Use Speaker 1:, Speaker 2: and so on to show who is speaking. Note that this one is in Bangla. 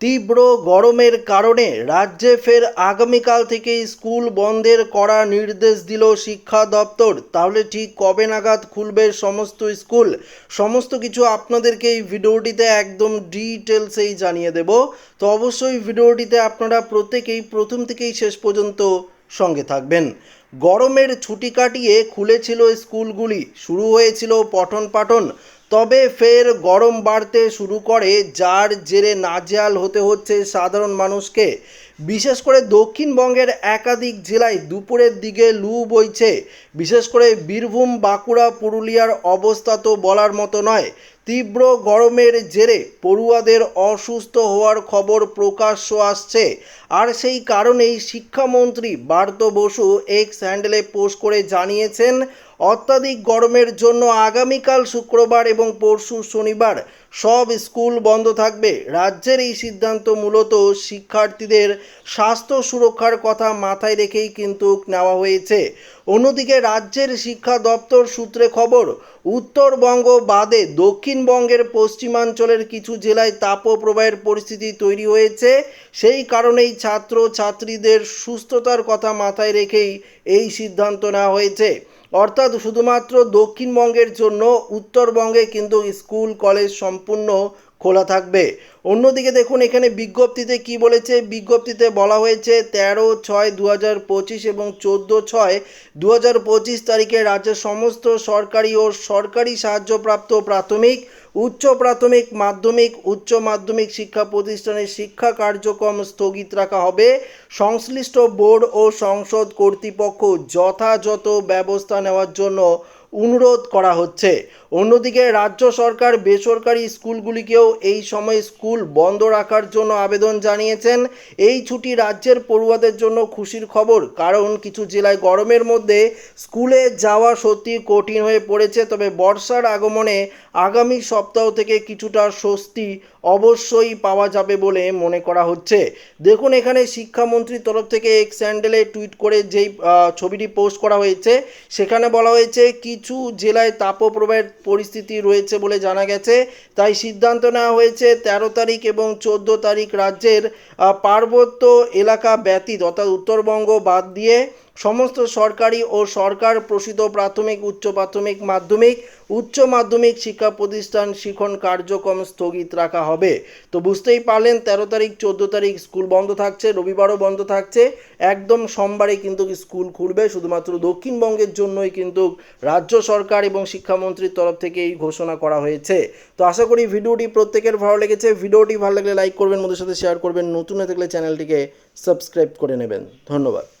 Speaker 1: তীব্র গরমের কারণে রাজ্যে ফের আগামীকাল থেকে স্কুল বন্ধের কড়া নির্দেশ দিল শিক্ষা দপ্তর। তাহলে ঠিক কবে নাগাদ খুলবে সমস্ত স্কুল? সমস্ত কিছু আপনাদেরকে এই ভিডিওটিতে একদম ডিটেলসেই জানিয়ে দেব। তো অবশ্যই ভিডিওটিতে আপনারা প্রত্যেকেই প্রথম থেকেই শেষ পর্যন্ত সঙ্গে থাকবেন। গরমের ছুটি কাটিয়ে খুলেছিল স্কুলগুলি। শুরু হয়েছিল পঠন পাঠন। তবে ফের গরম বাড়তে শুরু করে, যার জেরে নাজেয়াল হতে হচ্ছে সাধারণ মানুষকে। বিশেষ করে দক্ষিণবঙ্গের একাধিক জেলায় দুপুরের দিকে লু বইছে। বিশেষ করে বীরভূম, বাঁকুড়া, পুরুলিয়ার অবস্থা তো বলার মতো নয়। তীব্র গরমের জেরে পড়ুয়াদের অসুস্থ হওয়ার খবর প্রকাশ্য আসছে। আর সেই কারণেই শিক্ষামন্ত্রী বার্ত বসু এক্স হ্যান্ডেলে পোস্ট করে জানিয়েছেন, অত্যাধিক গরমের জন্য আগামীকাল শুক্রবার এবং পরশু শনিবার সব স্কুল বন্ধ থাকবে। রাজ্যের এই সিদ্ধান্ত মূলত শিক্ষার্থীদের স্বাস্থ্য সুরক্ষার কথা মাথায় রেখেই কিন্তু নেওয়া হয়েছে। অন্যদিকে রাজ্যের শিক্ষা দপ্তর সূত্রে খবর, উত্তরবঙ্গ বাদে দক্ষিণবঙ্গের পশ্চিমাঞ্চলের কিছু জেলায় তাপপ্রবাহের পরিস্থিতি তৈরি হয়েছে। সেই কারণেই ছাত্র ছাত্রীদের সুস্থতার কথা মাথায় রেখেই এই সিদ্ধান্ত নেওয়া হয়েছে। অর্থাৎ শুধুমাত্র দক্ষিণবঙ্গের জন্য, উত্তরবঙ্গে কিন্তু স্কুল, কলেজ সম্পূর্ণ খোলা থাকবে। অন্যদিকে দেখুন, এখানে বিজ্ঞপ্তিতে কি বলেছে? বিজ্ঞপ্তিতে বলা হয়েছে, তেরো ছয় দু হাজার পঁচিশ এবং চোদ্দ ছয় দু হাজার পঁচিশ তারিখে রাজ্যের সমস্ত সরকারি ও সরকারি সাহায্যপ্রাপ্ত প্রাথমিক, উচ্চ প্রাথমিক, মাধ্যমিক, উচ্চ মাধ্যমিক শিক্ষা প্রতিষ্ঠানের শিক্ষা কার্যক্রম স্থগিত রাখা হবে। সংশ্লিষ্ট বোর্ড ও সংসদ কর্তৃপক্ষ যথাযথ ব্যবস্থা নেওয়ার জন্য অনুরোধ করা হচ্ছে। অন্যদিকে রাজ্য সরকার বেসরকারি স্কুলগুলিকেও এই সময় স্কুল বন্ধ রাখার জন্য আবেদন জানিয়েছেন। এই ছুটি রাজ্যের পড়ুয়াদের জন্য খুশির খবর, কারণ কিছু জেলায় গরমের মধ্যে স্কুলে যাওয়া সত্যি কঠিন হয়ে পড়েছে। তবে বর্ষার আগমনে আগামী সপ্তাহ থেকে কিছুটা স্বস্তি অবশ্যই পাওয়া যাবে বলে মনে করা হচ্ছে। দেখুন, এখানে শিক্ষামন্ত্রীর তরফ থেকে এক স্যান্ডেলে টুইট করে যেই ছবিটি পোস্ট করা হয়েছে, সেখানে বলা হয়েছে, কিছু জেলায় তাপপ্রবাহের পরিস্থিতি রয়েছে বলে জানা গেছে। তাই সিদ্ধান্ত নেওয়া হয়েছে তেরো তারিখ এবং চোদ্দ তারিখ রাজ্যের পার্বত্য এলাকা ব্যতীত অর্থাৎ উত্তরবঙ্গ বাদ দিয়ে সমস্ত সরকারি ও সরকার প্রসিত প্রাথমিক, উচ্চ প্রাথমিক মাধ্যমিক, উচ্চ মাধ্যমিক শিক্ষা প্রতিষ্ঠান শিখন কার্যক্রম স্থগিত রাখা হবে। তো বুঝতেই পারলেন, তেরো তারিখ, চোদ্দ তারিখ স্কুল বন্ধ থাকছে, রবিবারও বন্ধ থাকছে। একদম সোমবারে কিন্তু স্কুল খুলবে, শুধুমাত্র দক্ষিণবঙ্গের জন্যই কিন্তু রাজ্য সরকার এবং শিক্ষামন্ত্রীর তরফ থেকে এই ঘোষণা করা হয়েছে। তো আশা করি ভিডিওটি প্রত্যেকের ভালো লেগেছে। ভিডিওটি ভালো লাগলে লাইক করবেন মধ্যে সাথে শেয়ার করবেন। নতুন হয়ে থাকলে চ্যানেলটিকে সাবস্ক্রাইব করে নেবেন। ধন্যবাদ।